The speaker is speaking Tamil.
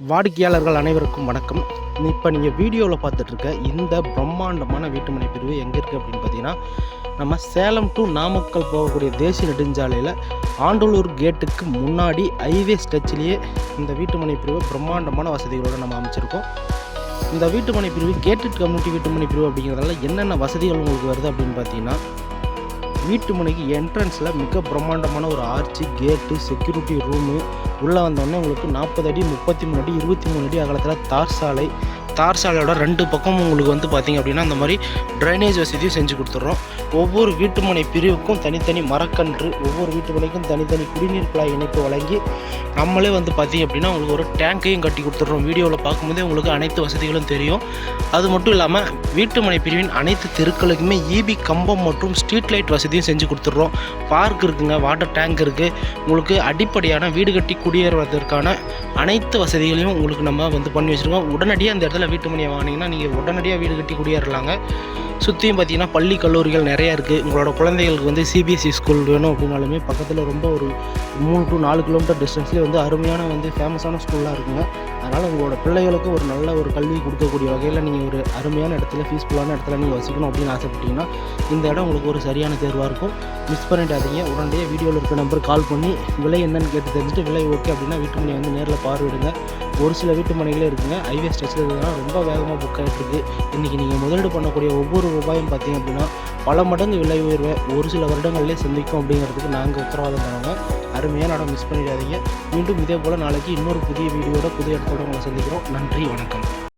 வாடிக்கையாளர்கள் அனைவருக்கும் வணக்கம். இப்போ நீங்கள் வீடியோவில் பார்த்துட்ருக்க இந்த பிரம்மாண்டமான வீட்டுமனை பிரிவு எங்கே இருக்குது அப்படின்னு பார்த்தீங்கன்னா நம்ம சேலம் டு நாமக்கல் போகக்கூடிய தேசிய நெடுஞ்சாலையில் ஆண்டலூர் கேட்டுக்கு முன்னாடி ஹைவே ஸ்டச்சிலேயே இந்த வீட்டுமனை பிரிவு பிரம்மாண்டமான வசதிகளோடு நம்ம அமைச்சிருக்கோம். இந்த வீட்டுமனை பிரிவு கேட்டட் கம்யூனிட்டி வீட்டுமனை பிரிவு அப்படிங்கிறதால என்னென்ன வசதிகள் உங்களுக்கு வருது அப்படின்னு பார்த்தீங்கன்னா வீட்டு மனைக்கு என்ட்ரன்ஸில் மிக பிரம்மாண்டமான ஒரு ஆர்ச்சி கேட்டு செக்யூரிட்டி ரூமு உள்ளே வந்தோடனே உங்களுக்கு நாற்பது அடி முப்பத்தி மூணு அடி இருபத்தி மூணு அடி அகலத்தில் தார் சாலை தார் சாலையோட ரெண்டு பக்கமும் உங்களுக்கு வந்து பார்த்திங்க அப்படின்னா அந்த மாதிரி ட்ரைனேஜ் வசதியும் செஞ்சு கொடுத்துட்றோம். ஒவ்வொரு வீட்டுமனை பிரிவுக்கும் தனித்தனி மரக்கன்று ஒவ்வொரு வீட்டுமனைக்கும் தனித்தனி குடிநீர் குழாய் இணைப்பு வழங்கி நம்மளே வந்து பார்த்திங்க அப்படின்னா உங்களுக்கு ஒரு டேங்கையும் கட்டி கொடுத்துட்றோம். வீடியோவில் பார்க்கும்போதே உங்களுக்கு அனைத்து வசதிகளும் தெரியும். அது மட்டும் இல்லாமல் வீட்டுமனை பிரிவின் அனைத்து தெருக்களுக்குமே ஈபி கம்பம் மற்றும் ஸ்ட்ரீட் லைட் வசதியும் செஞ்சு கொடுத்துட்றோம். பார்க் இருக்குங்க வாட்டர் டேங்க் இருக்குது உங்களுக்கு அடிப்படையான வீடு கட்டி குடியேறுவதற்கான அனைத்து வசதிகளையும் உங்களுக்கு நம்ம வந்து பண்ணி வச்சுருக்கோம். உடனடியாக அந்த இடத்துல வீட்டு மனையை வாங்கினீங்கன்னா நீங்கள் உடனடியாக வீடு கட்டி குடியேறலாங்க. சுற்றியும் பார்த்தீங்கன்னா பள்ளி கல்லூரிகள் நிறையா இருக்குது உங்களோட குழந்தைகளுக்கு வந்து சிபிஎஸ்சி ஸ்கூல் வேணும் அப்படின்னாலுமே பக்கத்தில் ரொம்ப ஒரு மூணு டு நாலு கிலோமீட்டர் டிஸ்டன்ஸ்லேயே வந்து அருமையான வந்து ஃபேமஸான ஸ்கூல்லாம் இருக்குங்க. அதனால் உங்களோட பிள்ளைகளுக்கு ஒரு நல்ல ஒரு கல்வி கொடுக்கக்கூடிய வகையில் நீங்கள் ஒரு அருமையான இடத்துல ஃபீஸ்ஃபுல்லான இடத்துல நீங்கள் வசிக்கணும் அப்படின்னு ஆசைப்பட்டீங்கன்னா இந்த இடம் உங்களுக்கு ஒரு சரியான தேர்வாக இருக்கும். மிஸ் பண்ணிடாதீங்க. உடனடியே வீடியோவில் இருக்க நம்பர் கால் பண்ணி விலை என்னன்னு கேட்டு தெரிஞ்சுட்டு விலை ஓகே அப்படின்னா வீட்டுமனையை வந்து நேரில் பார்வையிடுங்க. ஒரு சில வீட்டு மனைகளே இருக்குங்க. ஹைவே ஸ்டேஷன் இருக்கிறதுனால ரொம்ப வேகமாக புக் ஆகிட்டு இருக்குது இன்றைக்கி நீங்கள் முதலீடு பண்ணக்கூடிய ஒவ்வொரு ரூபாயும் பார்த்தீங்க அப்படின்னா பல மடங்கு விலை உயர்வை ஒரு சில வருடங்கள்லேயே சந்திக்கும் அப்படிங்கிறதுக்கு நாங்கள் உத்தரவாதம் தரோங்க. அருமையான நடம் மிஸ் பண்ணிடாதீங்க. மீண்டும் இதே போல் நாளைக்கு இன்னொரு புதிய வீடியோட புதிய இடத்தோட உங்களை சந்திக்கிறோம். நன்றி வணக்கம்.